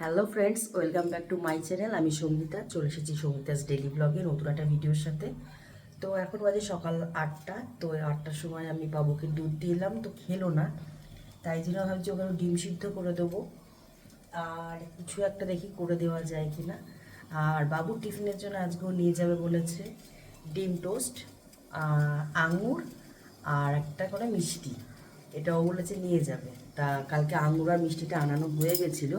Hello friends welcome back to my channel আমি সঙ্গীতা। চলে এসেছি সঙ্গীতাস ডেলি ব্লগে নতুন একটা ভিডিওর সাথে। তো এখন বাজে সকাল আটটা। তো আটটার সময় আমি বাবুকে দুধ দিলাম তো খেলো না। তাই জন্য ভাবছি ওখানে ডিম সিদ্ধ করে দেবো। আর কিছু একটা দেখি করে দেওয়া যায় কি না আর বাবু টিফিনের জন্য আজকেও নিয়ে যাবে বলেছে ডিম টোস্ট আঙুর আর একটা করে মিষ্টি। এটাও বলেছে নিয়ে যাবে। তা কালকে আঙুর আর মিষ্টিটা আনানো হয়ে গেছিল।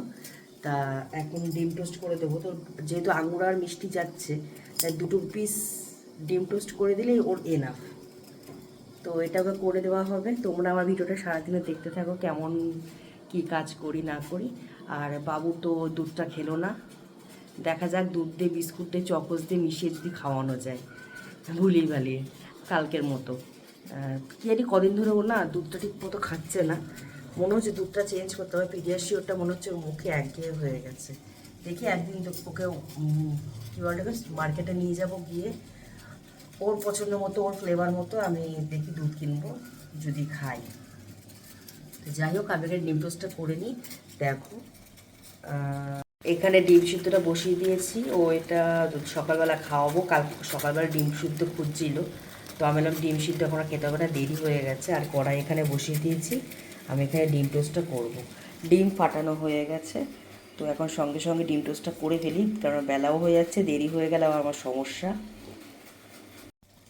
তা এখন ডিম টোস্ট করে দেবো। তো যেহেতু আঙুর আর মিষ্টি যাচ্ছে, তাই দুটো পিস ডিম টোস্ট করে দিলেই ওর এনাফ তো এটা ওকে করে দেওয়া হবে। তোমরা আমার ভিডিওটা সারাদিনে দেখতে থাকো কেমন কি কাজ করি, না করি। আর বাবু তো দুধটা খেলো না। দেখা যাক দুধ দিয়ে বিস্কুট দিয়ে, চকোস দিয়ে মিশিয়ে যদি খাওয়ানো যায়। ভুলিয়ে ভালিয়ে কালকের মতো। কি জানি কদিন ধরে ও না দুধটা ঠিক মতো খাচ্ছে না। মনে হচ্ছে দুধটা চেঞ্জ করতে হবে পিডিয়াশিওরটা মনে হচ্ছে মুখে একঘেয়ে হয়ে গেছে। দেখি একদিন ওকে কী বলে মার্কেটে নিয়ে যাব গিয়ে। ওর পছন্দ মতো, ওর ফ্লেভার মতো আমি দেখি দুধ কিনবো, যদি খাই। তো যাই হোক, আমি এখানে ডিম টোস্টটা করে নিই। দেখো এখানে ডিম সিদ্ধটা বসিয়ে দিয়েছি। ও এটা সকালবেলা খাওয়াবো কাল সকালবেলা ডিম সিদ্ধ খুঁজছিল। তো আমি ডিম সিদ্ধ এখন খেতে হবে না, দেরি হয়ে গেছে। আর কড়াই এখানে বসিয়ে দিয়েছি। আমি এখানে ডিম টোস্টটা করব। ডিম ফাটানো হয়ে গেছে। তো এখন সঙ্গে সঙ্গে ডিম টোস্টটা করে ফেলি কারণ বেলাও হয়ে যাচ্ছে, দেরি হয়ে গেলে আবার আমার সমস্যা।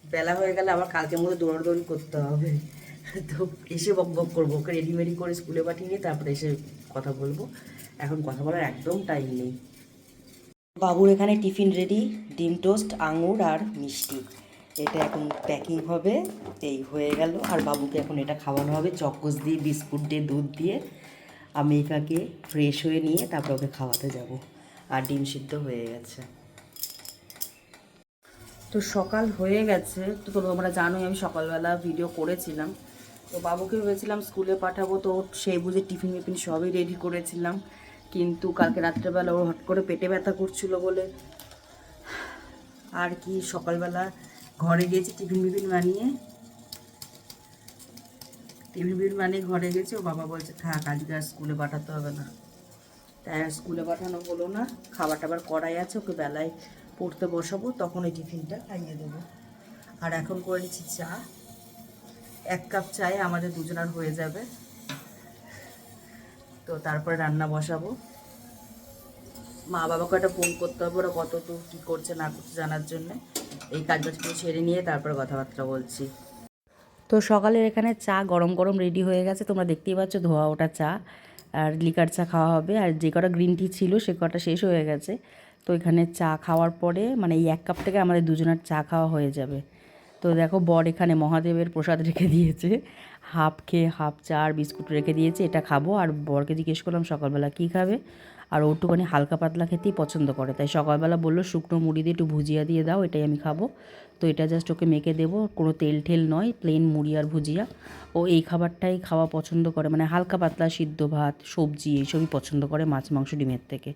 বেলা হয়ে গেলে আবার কালকের মধ্যে দৌড়াদৌড়ি করতে হবে। তো এসে বক বক করব, ওকে রেডিমেডি করে স্কুলে পাঠিয়ে নিয়ে তারপরে এসে কথা বলব। এখন কথা বলার একদম টাইম নেই। বাবুর এখানে টিফিন রেডি ডিম টোস্ট, আঙুর আর মিষ্টি। এটা এখন প্যাকিং হবে, এই হয়ে গেল। আর বাবুকে এখন এটা খাওয়ানো হবে, চকোস দিয়ে, বিস্কুট দিয়ে, দুধ দিয়ে। আমি এটাকে ফ্রেশ হয়ে নিয়ে তারপর ওকে খাওয়াতে যাব। আর ডিম সিদ্ধ হয়ে গেছে। তো সকাল হয়ে গেছে। তো তোমরা জানোই, আমি সকালবেলা ভিডিও করেছিলাম। তো বাবুকে ভেবেছিলাম স্কুলে পাঠাবো, তো সেই বুঝে টিফিন মিফিন সবই রেডি করেছিলাম। কিন্তু কালকে রাত্রেবেলা ওর হট করে পেটে ব্যথা করছিল বলে। আর কি সকালবেলা ঘরে গিয়েছি টিফিন মিফিন বানিয়ে। টিফিন মিফিন বানিয়ে ঘরে গেছি, ও বাবা বলছে, থাক, আজকে আর স্কুলে পাঠাতে হবে না। তাই স্কুলে পাঠানো হলো না। খাবার টাবার করাই আছে, ওকে বেলায় পড়তে বসাবো, তখন এই টিফিনটা খাইয়ে দেবো। আর এখন করে নিচ্ছি চা। এক কাপ চায়ে আমাদের দুজনার হয়ে যাবে। তো তারপরে রান্না বসাবো। মা বাবাকে একটা ফোন করতে হবে, ওরা কত দূর কী করছে না করছে জানার জন্য। এই কাজ সেরে নিয়ে তারপরে কথাবার্তা বলছি। তো সকালের এখানে চা গরম গরম রেডি হয়ে গেছে, তোমরা দেখতেই পাচ্ছ ধোয়া ওটা চা আর লিকার চা খাওয়া হবে। আর যে কটা গ্রিন টি ছিল সে কটা শেষ হয়ে গেছে। তো এখানে চা খাওয়ার পরে মানে এই এক কাপ থেকে আমাদের দুজনের চা খাওয়া হয়ে যাবে। তো দেখো বর এখানে মহাদেবের প্রসাদ রেখে দিয়েছে। হাফ খেয়ে হাফ চা আর বিস্কুট রেখে দিয়েছে, এটা খাব। আর বরকে জিজ্ঞেস করলাম, সকালবেলা কী খাবে? আর ও একটুখানি হালকা পাতলা খেতেই পছন্দ করে। তাই সকালবেলা বলল, শুকনো মুড়ি দিয়ে একটু ভুজিয়া দিয়ে দাও, এটাই আমি খাব। তো এটা জাস্ট ওকে মেখে দেবো, কোনো তেল ঠেল নয় প্লেন মুড়ি আর ভুজিয়া। ও এই খাবারটাই খাওয়া পছন্দ করে মানে হালকা পাতলা সিদ্ধ ভাত, সবজি, এইসবই পছন্দ করে মাছ, মাংস, ডিমের থেকে।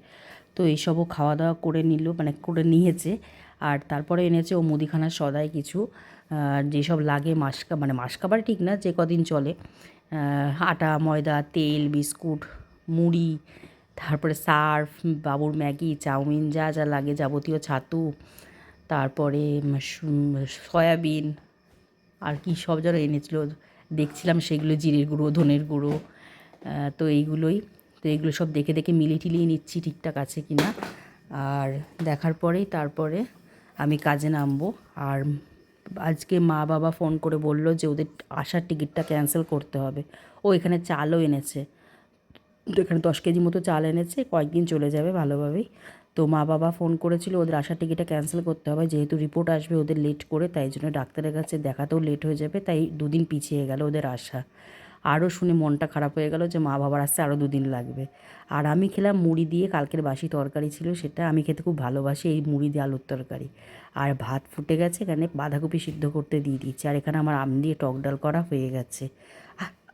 তো এইসবও খাওয়া দাওয়া করে নিল মানে করে নিয়েছে। আর তারপরে এনেছে ও মুদিখানার সদাই কিছু যেসব লাগে মাসকা মানে মাসকাবার ঠিক না, যে কদিন চলে আটা, ময়দা, তেল, বিস্কুট, মুড়ি তারপরে সার্ফ, বাবুর ম্যাগি, চাউমিন, যা যা লাগে যাবতীয় ছাতু, তারপরে সয়াবিন, আর কি সব যেন এনেছিল। দেখছিলাম সেগুলো জিরের গুঁড়ো, ধনের গুঁড়ো তো এইগুলোই। তো এগুলো সব দেখে দেখে মিলিয়ে টিলিয়ে নিচ্ছি ঠিকঠাক আছে কি না। আর দেখার পরেই তারপরে আমি কাজে নামবো। আর আজকে মা বাবা ফোন করে বলল যে ওদের আসার টিকিটটা ক্যান্সেল করতে হবে। ও এখানে চালও এনেছে। এখানে দশ কেজি মতো চাল এনেছে, কয়েকদিন চলে যাবে ভালোভাবেই। তো মা বাবা ফোন করেছিল, ওদের আসার টিকিটটা ক্যান্সেল করতে হবে, যেহেতু রিপোর্ট আসবে ওদের লেট করে, তাই জন্য ডাক্তারের কাছে দেখাতেও লেট হয়ে যাবে, তাই দুদিন পিছিয়ে গেল ওদের আসা। আরও শুনে মনটা খারাপ হয়ে গেল যে মা বাবার আসতে আরও দুদিন লাগবে। আর আমি খেলাম মুড়ি দিয়ে, কালকের বাসি তরকারি ছিল সেটা, আমি খেতে খুব ভালোবাসি এই মুড়ি দিয়ে আলুর তরকারি। আর ভাত ফুটে গেছে, এখানে বাঁধাকপি সিদ্ধ করতে দিয়ে দিচ্ছি আর এখানে আমার আম দিয়ে টক ডাল করা হয়ে গেছে।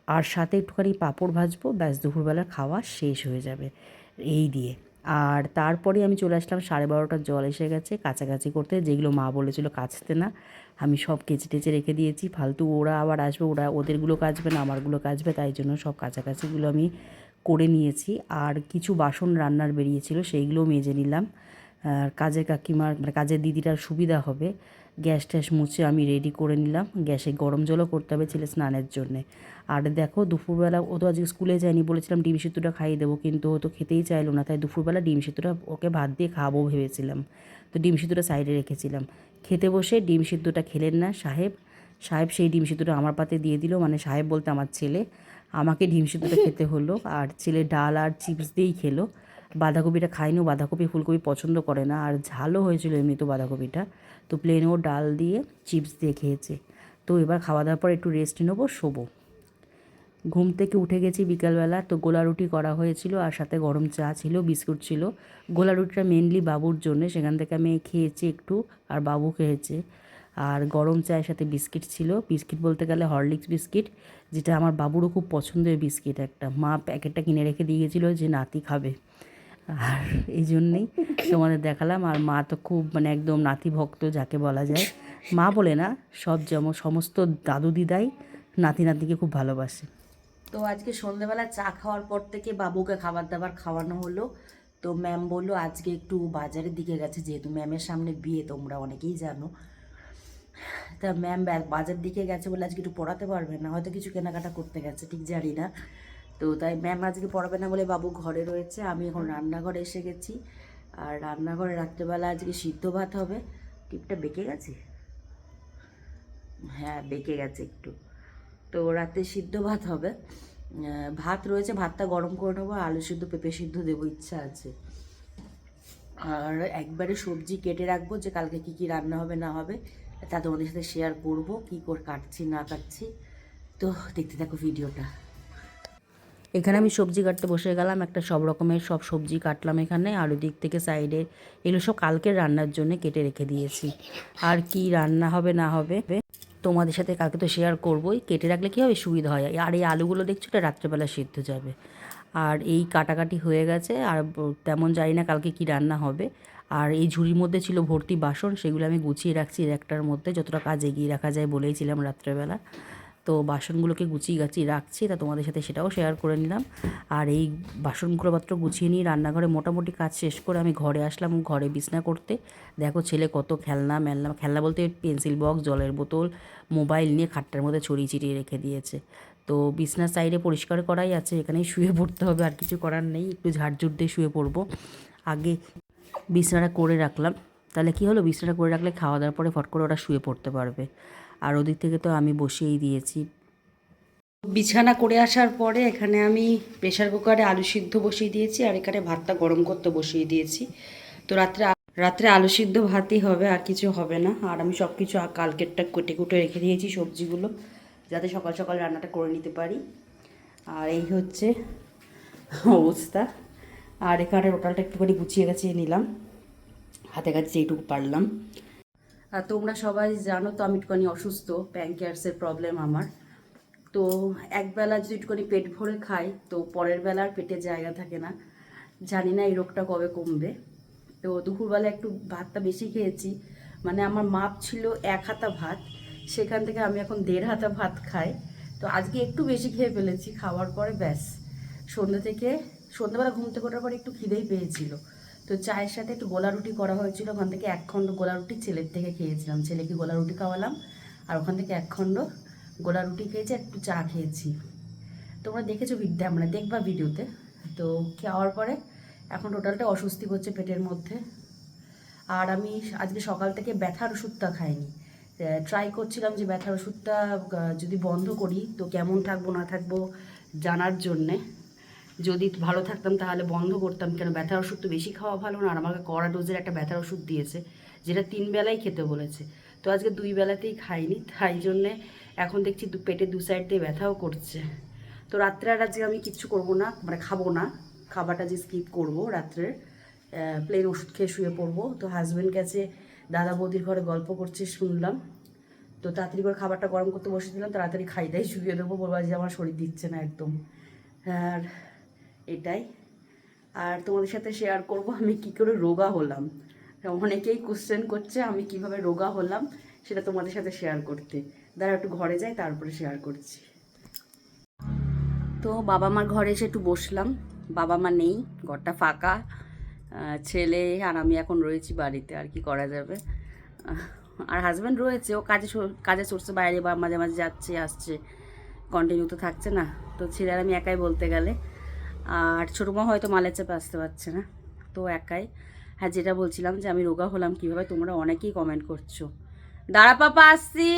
আর সাথে একটুখানি পাঁপড় ভাজবো, ব্যাস দুপুরবেলা খাওয়া শেষ হয়ে যাবে। এই দিয়ে। আর তারপরে আমি চলে আসলাম, সাড়ে বারোটার জল এসে গেছে কাছাকাছি করতে। যেগুলো মা বলেছিল কাচতে না, আমি সব কেচে টেচে রেখে দিয়েছি। ফালতু ওরা আবার আসবে, ওরা ওদেরগুলো কাচবে না, আমারগুলো কাচবে, তাই জন্য সব কাছাকাছিগুলো আমি করে নিয়েছি। আর কিছু বাসন রান্নার বেরিয়েছিল, সেইগুলোও মেজে নিলাম। আর কাজের কাকিমার মানে কাজের দিদিটার সুবিধা হবে। গ্যাস ট্যাস মুছে আমি রেডি করে নিলাম। গ্যাসে গরম জলও করতে হবে ছেলে স্নানের জন্যে। আর দেখো, দুপুরবেলা ও তো আজকে স্কুলে যায়নি বলেছিলাম ডিম সিদ্ধটা খাইয়ে দেবো, কিন্তু ও তো খেতেই চাইলো না। তাই দুপুরবেলা ডিম সিদ্ধটা ওকে ভাত দিয়ে খাব ভেবেছিলাম। তো ডিম সিদ্ধটা সাইডে রেখেছিলাম। খেতে বসে ডিম সিদ্ধটা খেলেন না সাহেব। সাহেব সেই ডিম সিদ্ধটা আমার পাতে দিয়ে দিল। মানে সাহেব বলতে আমার ছেলে। আমাকে ডিম সিদ্ধটা খেতে হলো। আর ছেলে ডাল আর চিপস দিয়েই খেলো। বাঁধাকপিটা খাইনি বাঁধাকপি, ফুলকপি পছন্দ করে না। আর ঝালও হয়েছিল এমনি তো বাঁধাকপিটা। তো প্লেনও ডাল দিয়ে চিপস দিয়ে খেয়েছে। তো এবার খাওয়া দাওয়ার পর একটু রেস্ট নেব, শোবো। ঘুম থেকে উঠে গেছি বিকালবেলা, তো গোলা রুটি করা হয়েছিল আর সাথে গরম চা ছিল, বিস্কুট ছিল। গোলা রুটিটা মেনলি বাবুর জন্য, সেখান থেকে আমি খেয়েছি একটু আর বাবু খেয়েছে। আর গরম চায়ের সাথে বিস্কিট ছিল। বিস্কিট বলতে গেলে হরলিক্স বিস্কিট, যেটা আমার বাবুরও খুব পছন্দের বিস্কিট একটা। মা প্যাকেটটা কিনে রেখে দিয়ে গেছিল যে নাতি খাবে। আর এই জন্যেই তোমাদের দেখালাম। আর মা তো খুব মানে একদম নাতি ভক্ত যাকে বলা যায়। মা বলে না, সব যেমন সমস্ত দাদু দিদাই নাতি নাতিকে খুব ভালোবাসে। তো আজকে সন্ধ্যেবেলা চা খাওয়ার পর থেকে বাবুকে খাবার দাবার খাওয়ানো হলো। তো ম্যাম বলল, আজকে একটু বাজারের দিকে গেছে, যেহেতু ম্যামের সামনে বিয়ে, তোমরা অনেকেই জানো। তা ম্যাম বাজার দিকে গেছে বলে আজকে একটু পড়াতে পারবে না, হয়তো কিছু কেনাকাটা করতে গেছে, ঠিক জানি না। তো তাই ম্যাম আজকে পড়াবে না বলে বাবু ঘরে রয়েছে, আমি এখন রান্নাঘরে এসে গেছি। আর রান্নাঘরে রাত্রেবেলা আজকে সিদ্ধ ভাত হবে। টিপটা বেঁকে গেছে? হ্যাঁ বেঁকে গেছে একটু। তো রাতে সিদ্ধ ভাত হবে। ভাত রয়েছে, ভাতটা গরম করে নেব, আলু সিদ্ধ, পেঁপে সিদ্ধ দেবো, ইচ্ছা আছে। আর একবারে সবজি কেটে রাখব যে কালকে কি কি রান্না হবে, না হবে, তা তোমাদের সাথে শেয়ার করব, কি করে কাটছি, না কাটছি। তো দেখতে থাকো ভিডিওটা এখানে আমি সবজি কাটতে বসে গেলাম, একটা সব রকমের সব সবজি কাটলাম এখানে, আর দিক থেকে সাইডে এগুলো সব কালকের রান্নার জন্য কেটে রেখে দিয়েছি। আর কি রান্না হবে না হবে তোমাদের সাথে কালকে তো শেয়ার করবোই। কেটে রাখলে কী হবে? সুবিধা হয়। আর এই আলুগুলো দেখছ এটা রাত্রেবেলা সিদ্ধ যাবে। আর এই কাটাকাটি হয়ে গেছে, আর তেমন জানি না কালকে কি রান্না হবে। আর এই ঝুড়ির মধ্যে ছিল ভর্তি বাসন, সেগুলো আমি গুছিয়ে রাখছি একটার মধ্যে যতটা কাজ এগিয়ে রাখা যায় বলেইছিলাম রাত্রেবেলা। তো বাসনগুলোকে গুছিয়ে গাছিয়ে রাখছি, তা তোমাদের সাথে সেটাও শেয়ার করে নিলাম। আর এই বাসনগুলো মাত্র গুছিয়ে নিয়ে রান্নাঘরে মোটামুটি কাজ শেষ করে আমি ঘরে আসলাম ঘরে বিছনা করতে। দেখো ছেলে কত খেলনা মেলনা, খেলনা বলতে পেন্সিল বক্স জলের বোতল মোবাইল নিয়ে খাটটার মধ্যে ছড়িয়ে ছিটিয়ে রেখে দিয়েছে। তো বিছনার সাইডে পরিষ্কার করাই আছে, এখানেই শুয়ে পড়তে হবে, আর কিছু করার নেই, একটু ঝাড়ঝুট দিয়ে শুয়ে পড়ব। আগে বিছনাটা করে রাখলাম, তাহলে কি হলো? বিছনাটা করে রাখলে খাওয়া দাওয়ার পরে ফট করে ওরা শুয়ে পড়তে পারবে। আর ওদিক থেকে তো আমি বসিয়েই দিয়েছি। বিছানা করে আসার পরে এখানে আমি প্রেশার কুকারে আলু সিদ্ধ বসিয়ে দিয়েছি আর এখানে ভাতটা গরম করতে বসিয়ে দিয়েছি। তো রাত্রে রাত্রে আলু সিদ্ধ ভাতই হবে, আর কিছু হবে না। আর আমি সব কিছু কালকেরটা কেটে কুটে রেখে দিয়েছি সবজিগুলো, যাতে সকাল সকাল রান্নাটা করে নিতে পারি। আর এই হচ্ছে অবস্থা। আর এখানে টোটালটা একটুখানি গুছিয়ে গেছিয়ে নিলাম। হাতে কাছে যেটুকু পারলাম। আর তোমরা সবাই জানো তো আমি একটুখানি অসুস্থ প্যানক্রিয়াসের প্রবলেম আমার। তো একবেলা যদি একটুখানি পেট ভরে খাই, তো পরের বেলা আর পেটে জায়গা থাকে না। জানি না এই রোগটা কবে কমবে। তো দুপুরবেলা একটু ভাতটা বেশি খেয়েছি। মানে আমার মাপ ছিল এক হাতা ভাত, সেখান থেকে আমি এখন দেড় হাতা ভাত খাই। তো আজকে একটু বেশি খেয়ে ফেলেছি, খাওয়ার পরে ব্যাস। সন্ধ্যে থেকে, সন্ধ্যাবেলা ঘুম থেকে ওঠার পরে একটু খিদেই পেয়েছিল। তো চায়ের সাথে একটু গোলা রুটি করা হয়েছিল। ওখান থেকে এক খণ্ড গোলা রুটি ছেলের থেকে খেয়েছিলাম। ছেলেকে গোলা রুটি খাওয়ালাম। আর ওখান থেকে এক খণ্ড গোলা রুটি খেয়েছি একটু চা খেয়েছি। তোমরা দেখেছ ভিডিও মানে দেখবা ভিডিওতে। তো খাওয়ার পরে এখন টোটালটা অস্বস্তি হচ্ছে পেটের মধ্যে। আর আমি আজকে সকাল থেকে ব্যথার ওষুধটা খাইনি। ট্রাই করছিলাম যে ব্যথার ওষুধটা যদি বন্ধ করি, তো কেমন থাকব, না থাকব জানার জন্যে। যদি ভালো থাকতাম তাহলে বন্ধ করতাম, কেন ব্যথার ওষুধ তো বেশি খাওয়া ভালো না, আর আমাকে কড়া ডোজের একটা ব্যথার ওষুধ দিয়েছে, যেটা তিন বেলাই খেতে বলেছে। তো আজকে দুই বেলাতেই খাইনি, তাই জন্যে এখন দেখছি দু পেটে দু সাইড দিয়ে ব্যথাও করছে। তো রাত্রে আর আজকে আমি কিচ্ছু করব না মানে খাব না, খাবারটা যে স্কিপ করব রাত্রে প্লেন ওষুধ খেয়ে শুয়ে পড়ব। তো হাজব্যান্ড কাছে দাদা বৌদির ঘরে গল্প করছে, শুনলাম। তো তাড়াতাড়ি করে খাবারটা গরম করতে বসেছিলাম, তাড়াতাড়ি খাই দাই শুয়ে দেবো, বলব যে আমার শরীর দিচ্ছে না একদম। আর এটাই। আর তোমাদের সাথে শেয়ার করব আমি কি করে রোগা হলাম। অনেকেই কোশ্চেন করছে, আমি কীভাবে রোগা হলাম, সেটা তোমাদের সাথে শেয়ার করতে। দাঁড়া একটু ঘরে যাই, তারপরে শেয়ার করছি। তো বাবা মার ঘরে এসে একটু বসলাম। বাবা মা নেই, ঘরটা ফাঁকা। ছেলে আর আমি এখন রয়েছি বাড়িতে, আর কি করা যাবে। আর হাজব্যান্ড রয়েছে, ও কাজে কাজে চড়ছে বাইরে, বা মাঝে মাঝে যাচ্ছে, আসছে। কন্টিনিউ তো থাকছে না। তো ছেলে আর আমি একাই বলতে গেলে। আর ছোটো মা হয়তো মালের চাপে আসতে পারছে না। তো একাই। হ্যাঁ যেটা বলছিলাম যে আমি রোগা হলাম কীভাবে, তোমরা অনেকেই কমেন্ট করছ। দাঁড়া পাপা, আসছি।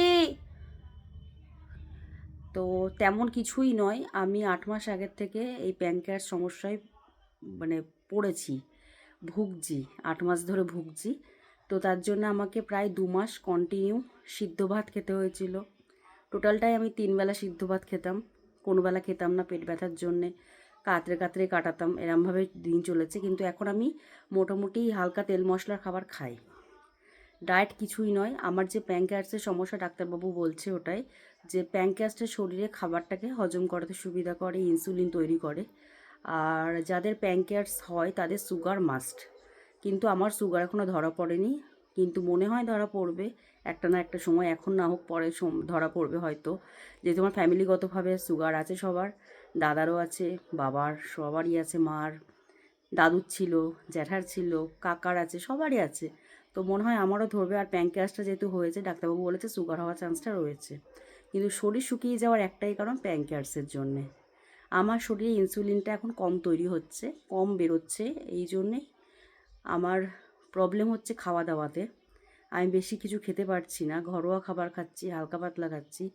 তো তেমন কিছুই নয়, আমি আট মাস আগের থেকে এই প্যানক্রিয়াস সমস্যায় মানে পড়েছি, ভুগছি, আট মাস ধরে ভুগছি। তো তার জন্য আমাকে প্রায় দু মাস কন্টিনিউ সিদ্ধ ভাত খেতে হয়েছিল। টোটালটাই আমি তিনবেলা সিদ্ধ ভাত খেতাম। কোনো বেলা খেতাম না পেট ব্যথার জন্যে। কাতরে কাতরে কাটাতাম, এরমভাবে দিন চলেছে। কিন্তু এখন আমি মোটামুটি হালকা তেল মশলার খাবার খাই। ডায়েট কিছুই নয়, আমার যে প্যাঙ্ক্রিয়াসের সমস্যা ডাক্তারবাবু বলছে ওটাই, যে প্যাঙ্ক্রিয়াসটা শরীরে খাবারটাকে হজম করাতে সুবিধা করে, ইনসুলিন তৈরি করে। আর যাদের প্যাঙ্ক্রিয়াস হয় তাদের সুগার মাস্ট। কিন্তু আমার সুগার এখনও ধরা পড়েনি, কিন্তু মনে হয় ধরা পড়বে, একটা না একটা সময়, এখন না হোক পরে ধরা পড়বে হয়তো। যেহেতু আমার ফ্যামিলিগতভাবে সুগার আছে সবার দাদারও আছে, বাবার সবারই আছে, মার। দাদুর ছিল, জ্যাঠার ছিল, কাকার আছে, সবারই আছে। তো মনে হয় আমারও ধরবে আর প্যাঙ্ক্রিয়াসটা যেহেতু হয়েছে, ডাক্তারবাবু বলেছে সুগার হওয়ার চান্সটা রয়েছে। কিন্তু শরীর শুকিয়ে যাওয়ার একটাই কারণ প্যাঙ্ক্রিয়াসের জন্যে। আমার শরীরে ইনসুলিনটা এখন কম তৈরি হচ্ছে, কম বেরোচ্ছে, এই জন্যে আমার প্রবলেম হচ্ছে খাওয়া দাওয়াতে। আমি বেশি কিছু খেতে পারছি না, ঘরোয়া খাবার খাচ্ছি, হালকা পাতলা খাচ্ছি।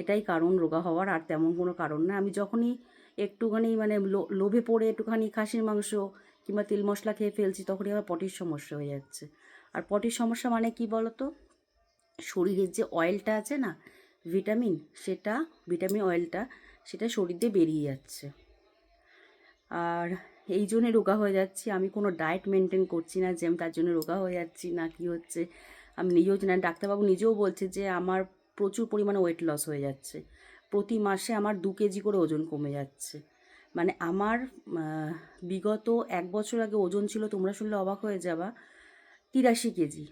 এটাই কারণ রোগা হওয়ার, আর তেমন কোনো কারণ না। আমি যখনই একটুখানি মানে লোভে পড়ে একটুখানি খাসির মাংস কিংবা তেল মশলা খেয়ে ফেলছি, তখনই আমার পটির সমস্যা হয়ে যাচ্ছে। আর পটির সমস্যা মানে কি বলতো? শরীরের যে অয়েলটা আছে না ভিটামিন সেটা ভিটামিন অয়েলটা সেটা শরীর দিয়ে বেরিয়ে যাচ্ছে। আর এই জন্যে রোগা হয়ে যাচ্ছি। আমি কোনো ডায়েট মেনটেন করছি না যে আমি তার জন্য রোগা হয়ে যাচ্ছি না, কি হচ্ছে? আমি নিজেও জানি ডাক্তারবাবু নিজেও বলছে যে আমার প্রচুর পরিমাণে ওয়েট লস হয়ে যাচ্ছে। প্রতি মাসে আমার দু কেজি করে ওজন কমে যাচ্ছে। মানে আমার বিগত এক বছর আগে ওজন ছিল, তোমরা শুনলে অবাক হয়ে যাবা, তিরাশি কেজি।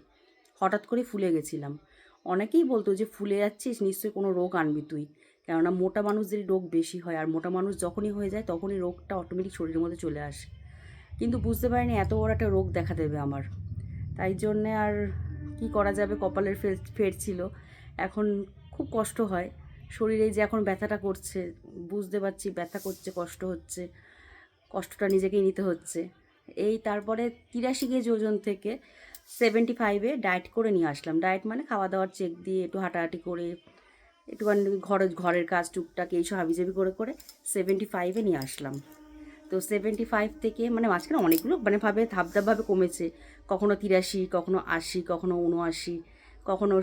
হঠাৎ করে ফুলে গেছিলাম। অনেকেই বলতো যে ফুলে যাচ্ছিস, নিশ্চয়ই কোনো রোগ আনবি তুই। কেননা মোটা মানুষদের রোগ বেশি হয়, আর মোটা মানুষ যখনই হয়ে যায়, তখনই রোগটা অটোমেটিক শরীরের মধ্যে চলে আসে। কিন্তু বুঝতে পারিনি, এত বড় একটা রোগ দেখা দেবে আমার। তাই জন্যে আর কি করা যাবে, কপালের ফের ফের ছিল। এখন খুব কষ্ট হয়। শরীরে যে এখন ব্যথাটা করছে, বুঝতে পারছি ব্যথা করছে, কষ্ট হচ্ছে, কষ্টটা নিজেকেই নিতে হচ্ছে। এই তারপরে তিরাশি কেজি ওজন থেকে সেভেন্টি ফাইভে ডায়েট করে নিয়ে আসলাম। ডায়েট মানে খাওয়া দাওয়ার চেক দিয়ে একটু হাঁটাহাঁটি করে, একটুখানি ঘরে, ঘরের কাজ টুকটাক এইসব হাবিজাবি করে করে সেভেন্টি ফাইভে নিয়ে আসলাম। তো সেভেন্টি ফাইভ থেকে মানে মাঝখানে অনেকগুলো মানে ভাবে ধাপ ধাপভাবে কমেছে। কখনো তিরাশি, কখনো আশি, কখনো উনআশি কখনো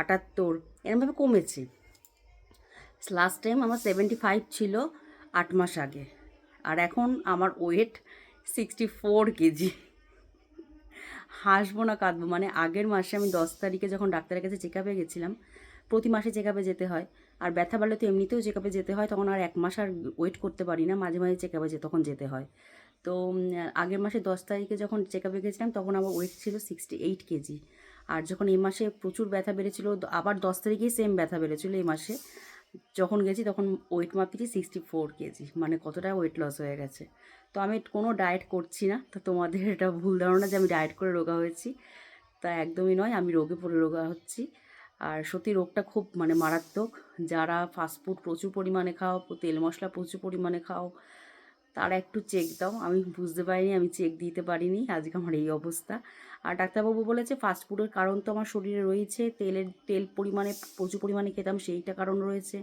আটাত্তর, এরমভাবে কমেছে। লাস্ট টাইম আমার সেভেন্টি ফাইভ ছিল আট মাস আগে। আর এখন আমার ওয়েট সিক্সটি ফোর কেজি। হাসবো না, কাঁদবো। মানে আগের মাসে আমি দশ তারিখে যখন ডাক্তারের কাছে চেক আপে গেছিলাম, প্রতি মাসে চেক আপে যেতে হয়। আর ব্যথা বাড়লে তো এমনিতেও চেক আপে যেতে হয়, তখন আর এক মাস আর ওয়েট করতে পারি না। মাঝে মাঝে চেক আপে তখন যেতে হয়। তো আগের মাসে দশ তারিখে যখন চেক আপে গেছিলাম, তখন আমার ওয়েট ছিল সিক্সটি এইট কেজি। আর যখন এই মাসে প্রচুর ব্যথা বেড়েছিল আবার দশ তারিখেই সেম ব্যথা বেড়েছিল এই মাসে। যখন গেছি তখন ওয়েট মাপিছি সিক্সটি ফোর কেজি মানে কতটা ওয়েট লস হয়ে গেছে। তো আমি কোনো ডায়েট করছি না, তো তোমাদের এটা ভুল ধারণা যে আমি ডায়েট করে রোগা হয়েছি। তা একদমই নয়, আমি রোগে পড়ে রোগা হচ্ছি। আর সত্যি রোগটা খুব মানে মারাত্মক। যারা ফাস্টফুড প্রচুর পরিমাণে খাও, তেল মশলা প্রচুর পরিমাণে খাও তারা একটু চেক দাও। আমি বুঝতে পারিনি, আমি চেক দিতে পারিনি, আজকে আমার এই অবস্থা। আর ডাক্তারবাবু বলেছে ফাস্টফুডের কারণ তো আমার শরীরে রয়েছে, তেলের, তেল পরিমাণে, প্রচুর পরিমাণে খেতাম সেইটা কারণ রয়েছে।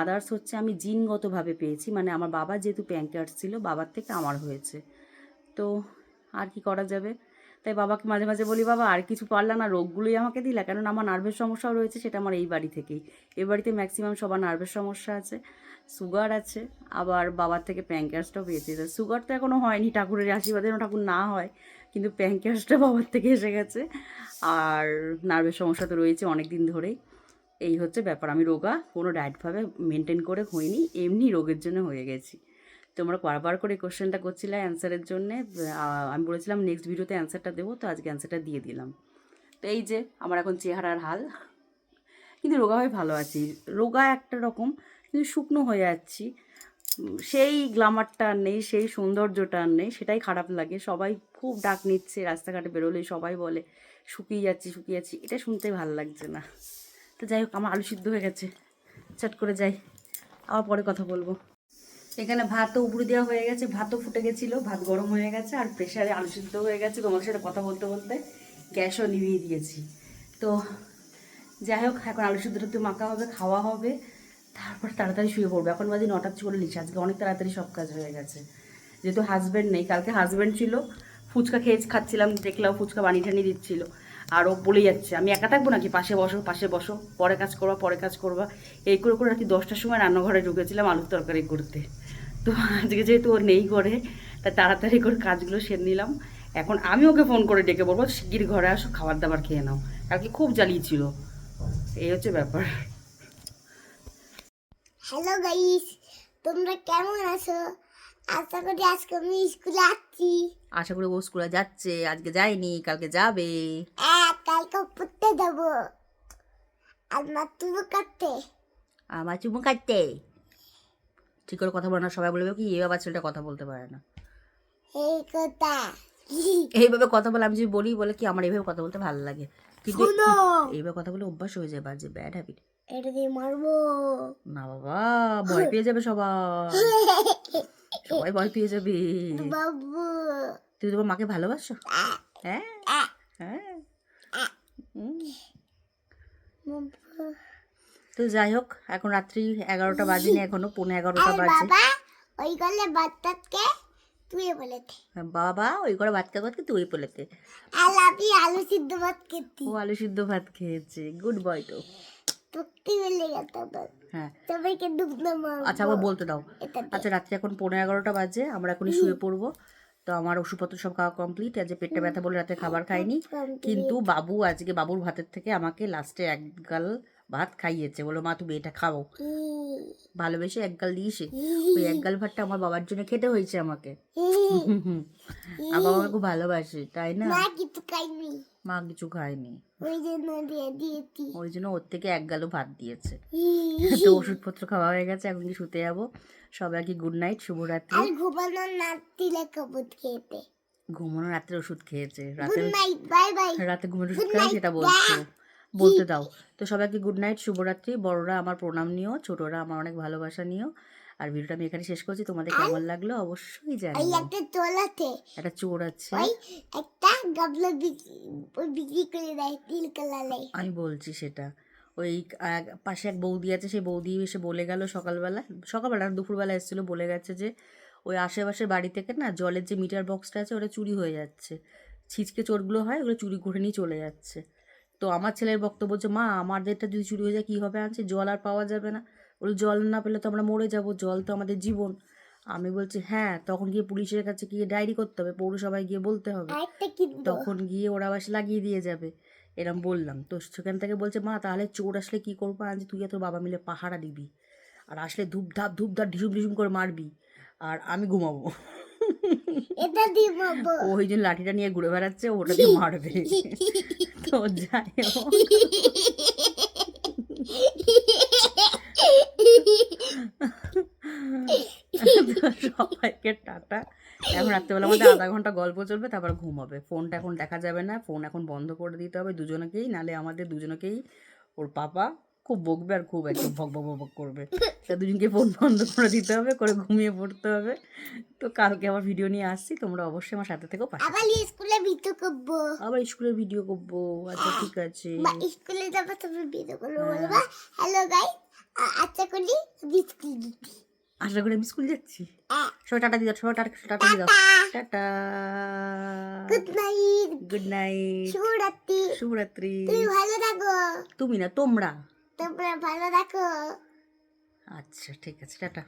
আদার্স হচ্ছে আমি জিনগতভাবে পেয়েছি মানে আমার বাবা যেহেতু প্যাঙ্কার ছিল, বাবার থেকে আমার হয়েছে। তো আর কি করা যাবে? তাই বাবাকে মাঝে মাঝে বলি, বাবা, আর কিছু পারলা না, রোগগুলোই আমাকে দিলা। কেননা আমার নার্ভের সমস্যাও রয়েছে, সেটা আমার এই বাড়ি থেকেই। এ বাড়িতে ম্যাক্সিমাম সবার নার্ভের সমস্যা আছে সুগার আছে, আবার বাবার থেকে প্যাঙ্কার্সটাও পেয়েছি। সুগার তো এখনও হয়নি, ঠাকুরের আশীর্বাদে ঠাকুর না হয়, কিন্তু প্যাঙ্কার্সটা বাবার থেকে এসে গেছে। আর নার্ভের সমস্যা তো রয়েছে অনেক দিন ধরেই। এই হচ্ছে ব্যাপার। আমি রোগা, কোনো ডায়েটভাবে মেনটেন করে হইনি, এমনি রোগের জন্য হয়ে গেছি। তোমরা বারবার করে কোশ্চেনটা করছিলে অ্যান্সারের জন্যে আমি বলেছিলাম নেক্সট ভিডিওতে অ্যান্সারটা দেবো, তো আজকে অ্যান্সারটা দিয়ে দিলাম। তো এই যে, আমার এখন চেহারার হাল। কিন্তু রোগা হয়ে ভালো আছি। রোগা একটা রকম, কিন্তু শুকনো হয়ে যাচ্ছি সেই গ্লামারটা আর নেই, সেই সৌন্দর্যটা আর নেই, সেটাই খারাপ লাগে। সবাই খুব ডাক নিচ্ছে, রাস্তাঘাটে বেরোলেই সবাই বলে, শুকিয়ে যাচ্ছি শুকিয়ে যাচ্ছি। এটা শুনতে ভালো লাগছে না। তো যাই হোক, আমার আলু সিদ্ধ হয়ে গেছে। চট করে যাই। আবার পরে কথা বলব। এখানে ভাতও উপরে দেওয়া হয়ে গেছে, ভাতও ফুটে গেছিল, ভাত গরম হয়ে গেছে আর প্রেশারে আলু সিদ্ধ হয়ে গেছে, তোমার সাথে কথা বলতে বলতে গ্যাসও নিভিয়ে দিয়েছি। তো যাই হোক, এখন আলু সিদ্ধটা একটু মাখা হবে, খাওয়া হবে, তারপর তাড়াতাড়ি শুয়ে পড়ব। এখন বাজে নটা চল্লিশ, আজকে অনেক তাড়াতাড়ি সব কাজ হয়ে গেছে। যেহেতু হাজব্যান্ড নেই, কালকে হাজব্যান্ড ছিল, ফুচকা খেয়ে খাচ্ছিলাম, দেখলাম ফুচকা বানিয়ে টানিয়ে দিচ্ছিল। আর ও বলে যাচ্ছে, আমি একা থাকব নাকি? পাশে বসো পাশে বসো, পরে কাজ করবা, পরে কাজ করবা। এই করে করে রাতে দশটার সময় রান্নাঘরে ঢুকেছিলাম আলুর তরকারি করতে। তো আজকে যেহেতু ওর নেই ঘরে তাই তাড়াতাড়ি করে কাজগুলো সেরে নিলাম। এখন আমি ওকে ফোন করে ডেকে বলব শিগগির ঘরে আসো খাবার দাবার খেয়ে নাও। কালকে খুব জ্বালিয়েছিল। এই হচ্ছে ব্যাপার। হ্যালো গাইস তোমরা কেমন আছো? আশা করি আজকে আমি স্কুলে আসছি আশা করি ও স্কুলে যাচ্ছে আজকে যায়নি কালকে যাবে। এক কালকে পড়তে যাব। আর মাতুবো কাটতে আমার চুমু কাটতে ঠিক করে কথা বলে না সবাই বলবে কি এই বাবা ছেলেটা কথা বলতে পারে না। এই কথা। এইভাবে কথা বলে আমি যদি বলি বলে কি আমার এইভাবে কথা বলতে ভালো লাগে? কিন্তু এইভাবে কথা বলে অভ্যাস হয়ে যায় বাজে ব্যাড হ্যাবিট এটা দিয়ে মারবো। না বাবা ভয় পেয়ে যাবে সবাই। সবাই ভয় পেয়ে যাবে। বাবু। তুই তোমার মাকে ভালোবাসো? হ্যাঁ? হ্যাঁ। তো যাই হোক এখন রাত্রি এগারোটা বাজেনি এখনও পৌনে এগারোটা বাজে। বাবা ওই গলে বাচ্চাকে তুই বলেছে বাবা ওই করে ভাত খাওয়াতে তুই বলেতে আর আমি আলু সিদ্ধ ভাত খেতি ও আলু সিদ্ধ ভাত খেয়েছে গুড বয় তো। তুকতি বলে হ্যাঁ। সবাইকে আচ্ছা আবার বলতে দাও। আচ্ছা রাত্রি এখন পনেরো এগারোটা বাজে আমরা এখনই শুয়ে পড়ব। তো আমার ওষুধপত্র সব খাওয়া কমপ্লিট আজ পেটটা ব্যথা বলে রাতে খাবার খাইনি। কিন্তু বাবু আজকে বাবুর ভাতের থেকে আমাকে লাস্টে এক গাল ভাত খাইয়েছে। বলো মা তুমি এটা খাও। ভালোবেসে এক গাল দিয়েছে। ওই এক গাল ভাতটা আমার বাবার জন্য খেতে হয়েছে আমাকে। আমার বাবা খুব ভালোবাসে তাই না? মা কিছু খাইনি মা কিছু খায়নি। ওই জন্য ওর থেকে এক গালও ভাত দিয়েছে। তো ওষুধপত্র খাওয়া হয়ে গেছে এখন কি শুতে যাব? সবাইকে গুড নাইট শুভরাত্রি। ঘুমানোর লেখা বুধ খেতে ঘুমানো রাত্রে ওষুধ খেয়েছে। রাতে রাতে ঘুমের ওষুধ খাই সেটা। বলছো। বলতে দাও। তো সবাইকে গুড নাইট শুভরাত্রি। বড়রা আমার প্রণাম নিও ছোটরা আমার অনেক ভালোবাসা নিও। আর ভিডিওটা আমি এখানে শেষ করছি। তোমাদের কেমন লাগল অবশ্যই জানিও। একটা আছে একটা চোর আছে। ওই একটা গাবলা বিক্রি করে দেয় তিল কালারে। আমি বলছি সেটা। ওই পাশে এক বৌদি আছে সেই বৌদি এসে বলে গেল সকালবেলা সকালবেলা দুপুরবেলা এসেছিল বলে গেছে যে ওই আশেপাশের বাড়ি থেকে না জলের যে মিটার বক্সটা আছে ওটা চুরি হয়ে যাচ্ছে। ছিচকে চোরগুলো হয় ওগুলো চুরি করে নিয়ে চলে যাচ্ছে। তো আমার ছেলের বক্তব্য যে মা আমাদেরটা যদি চুরি হয়ে যায় কী হবে আনছে? জল আর পাওয়া যাবে না। বলে জল না পেলে তো আমরা মরে যাব জল তো আমাদের জীবন। আমি বলছি হ্যাঁ তখন গিয়ে পুলিশের কাছে গিয়ে ডায়েরি করতে হবে পৌরসভায় গিয়ে বলতে হবে। তখন গিয়ে ওরা বাস লাগিয়ে দিয়ে যাবে এরম বললাম। তো সেখান থেকে বলছে মা তাহলে চোর আসলে কি করব আনছি? তুই আর তোর বাবা মিলে পাহারা দিবি আর আসলে ধূপ ধাপ ধূপ ধাপ ঢিসুম ঢিসুম করে মারবি আর আমি ঘুমাবো। ওই জন্য লাঠিটা নিয়ে ঘুরে বেড়াচ্ছে ওটা দিয়ে মারবে। তো যাই সবাইকে টাটা। এখন রাত্রেবেলা আমাদের আধা ঘণ্টা গল্প চলবে তারপর ঘুম হবে। ফোনটা এখন দেখা যাবে না ফোন এখন বন্ধ করে দিতে হবে দুজনকেই নালে আমাদের দুজনকেই ওর পাপা খুব বকবে আর খুব একদম ভক ভক ভক করবে। তা দুজনকে ফোন বন্ধ করে দিতে হবে করে ঘুমিয়ে পড়তে হবে। তো কালকে আবার ভিডিও নিয়ে আসছি তোমরা অবশ্যই আমার সাথে থেকেও পাশে আবার স্কুলে ভিডিও করব। আবার স্কুলের ভিডিও করব আচ্ছা ঠিক আছে। স্কুলে যাব তবে ভিডিও করব বলবা হ্যালো গাই আচ্ছা করি বিস্কুট দিচ্ছি আশা করি আমি স্কুল যাচ্ছি? আহ, সবাই টাটা দিয়ে দাও সবাই টাটা টাটা দিয়ে দাও। Tata. Good night good night শুভরাত্রি। শুভরাত্রি। তুমি ভালো থাকো। তুমি না তোমরা। তোমরা ভালো থাকো। আচ্ছা ঠিক আছে টাটা।